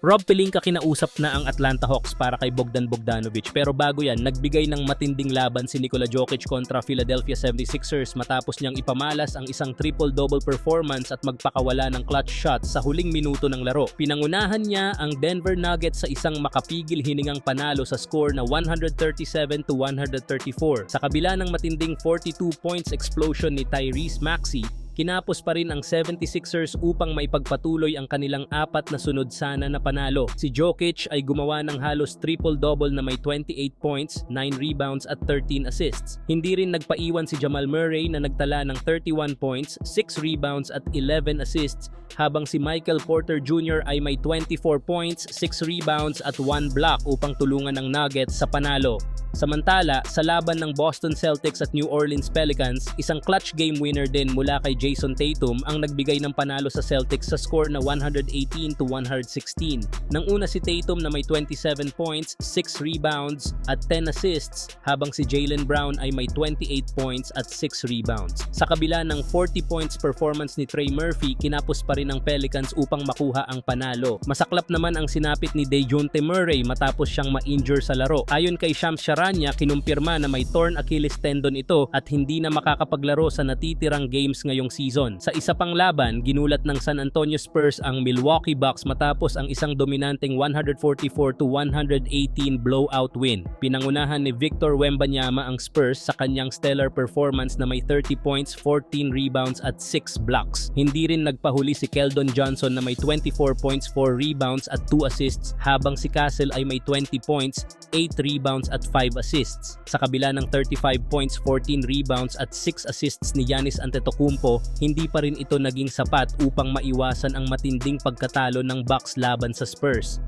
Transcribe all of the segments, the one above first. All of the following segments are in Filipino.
Rob Pelinka kinausap na ang Atlanta Hawks para kay Bogdan Bogdanovic pero bago yan, nagbigay ng matinding laban si Nikola Jokic kontra Philadelphia 76ers matapos niyang ipamalas ang isang triple-double performance at magpakawala ng clutch shot sa huling minuto ng laro. Pinangunahan niya ang Denver Nuggets sa isang makapigil hiningang panalo sa score na 137 to 134. Sa kabila ng matinding 42 points explosion ni Tyrese Maxey, kinapos pa rin ang 76ers upang maipagpatuloy ang kanilang apat na sunod sana na panalo. Si Jokic ay gumawa ng halos triple-double na may 28 points, 9 rebounds at 13 assists. Hindi rin nagpaiwan si Jamal Murray na nagtala ng 31 points, 6 rebounds at 11 assists habang si Michael Porter Jr. ay may 24 points, 6 rebounds at 1 block upang tulungan ng Nuggets sa panalo. Samantala, sa laban ng Boston Celtics at New Orleans Pelicans, isang clutch game winner din mula kay Jason Tatum ang nagbigay ng panalo sa Celtics sa score na 118 to 116. Nang una si Tatum na may 27 points, 6 rebounds at 10 assists habang si Jalen Brown ay may 28 points at 6 rebounds. Sa kabila ng 40 points performance ni Trey Murphy, kinapos pa rin ng Pelicans upang makuha ang panalo. Masaklap naman ang sinapit ni Dejounte Murray matapos siyang ma-injure sa laro. Ayon kay Shams Charania, kinumpirma na may torn Achilles tendon ito at hindi na makakapaglaro sa natitirang games ngayong season. Sa isa pang laban, ginulat ng San Antonio Spurs ang Milwaukee Bucks matapos ang isang dominanteng 144 to 118 blowout win. Pinangunahan ni Victor Wembanyama ang Spurs sa kanyang stellar performance na may 30 points, 14 rebounds at 6 blocks. Hindi rin nagpahuli si Keldon Johnson na may 24 points, 4 rebounds at 2 assists habang si Castle ay may 20 points, 8 rebounds at 5 assists. Sa kabila ng 35 points, 14 rebounds at 6 assists ni Giannis Antetokounmpo, hindi pa rin ito naging sapat upang maiwasan ang matinding pagkatalo ng Bucks laban sa Spurs.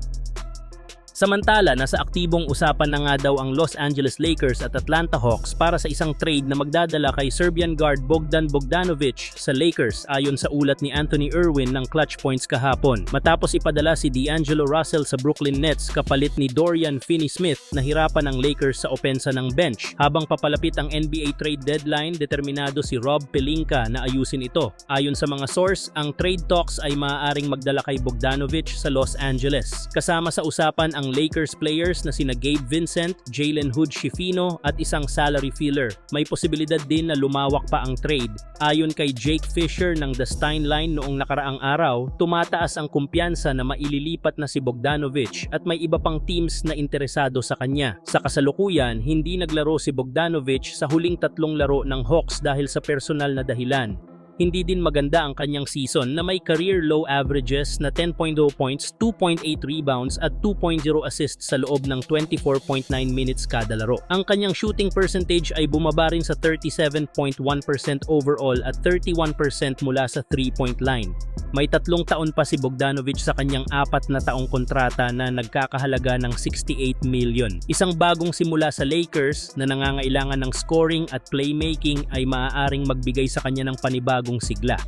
Samantala, nasa aktibong usapan na nga daw ang Los Angeles Lakers at Atlanta Hawks para sa isang trade na magdadala kay Serbian guard Bogdan Bogdanovic sa Lakers ayon sa ulat ni Anthony Irwin ng Clutch Points kahapon. Matapos ipadala si D'Angelo Russell sa Brooklyn Nets kapalit ni Dorian Finney-Smith nahirapan ang Lakers sa opensa ng bench. Habang papalapit ang NBA trade deadline, determinado si Rob Pelinka na ayusin ito. Ayon sa mga source, ang trade talks ay maaaring magdala kay Bogdanovic sa Los Angeles. Kasama sa usapan ang Lakers players na sina Gabe Vincent, Jalen Hood Schifino at isang salary filler. May posibilidad din na lumawak pa ang trade. Ayon kay Jake Fisher ng The Stein Line noong nakaraang araw, tumataas ang kumpiyansa na maililipat na si Bogdanovic at may iba pang teams na interesado sa kanya. Sa kasalukuyan, hindi naglaro si Bogdanovic sa huling tatlong laro ng Hawks dahil sa personal na dahilan. Hindi din maganda ang kanyang season na may career low averages na 10.0 points, 2.8 rebounds at 2.0 assists sa loob ng 24.9 minutes kada laro. Ang kanyang shooting percentage ay bumaba rin sa 37.1% overall at 31% mula sa 3-point line. May tatlong taon pa si Bogdanovic sa kanyang apat na taong kontrata na nagkakahalaga ng 68 million. Isang bagong simula sa Lakers na nangangailangan ng scoring at playmaking ay maaaring magbigay sa kanya ng panibagong sigla.